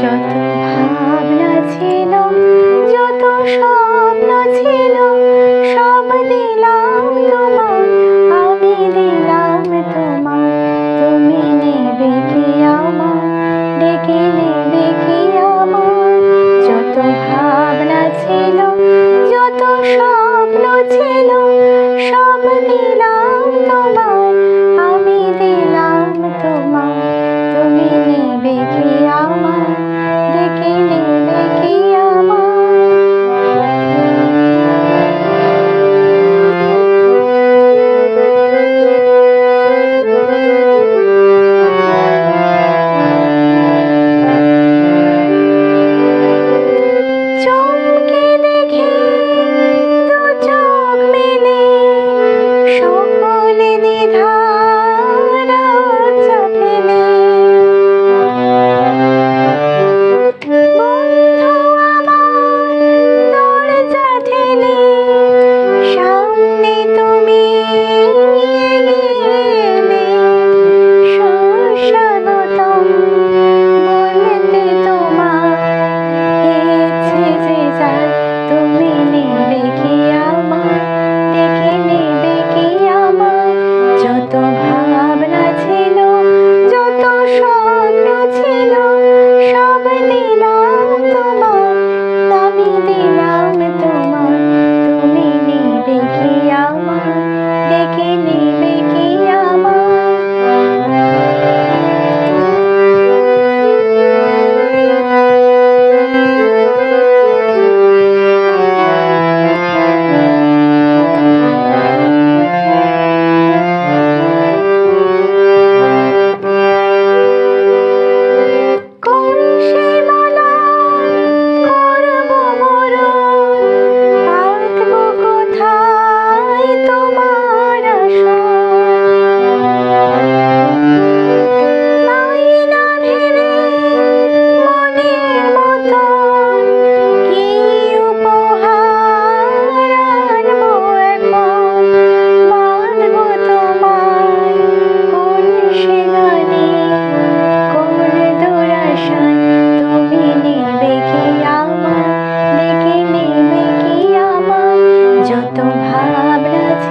যত ভাবনা ছিল, যত স্বপ্ন ছিল, সব দিলাম আমি দিলাম তোমার তুমি নেবে কি আমার যত ভাবনা ছিল যত স্বপ্ন ছিল সব দিলাম তোমার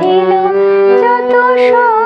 记录这多少。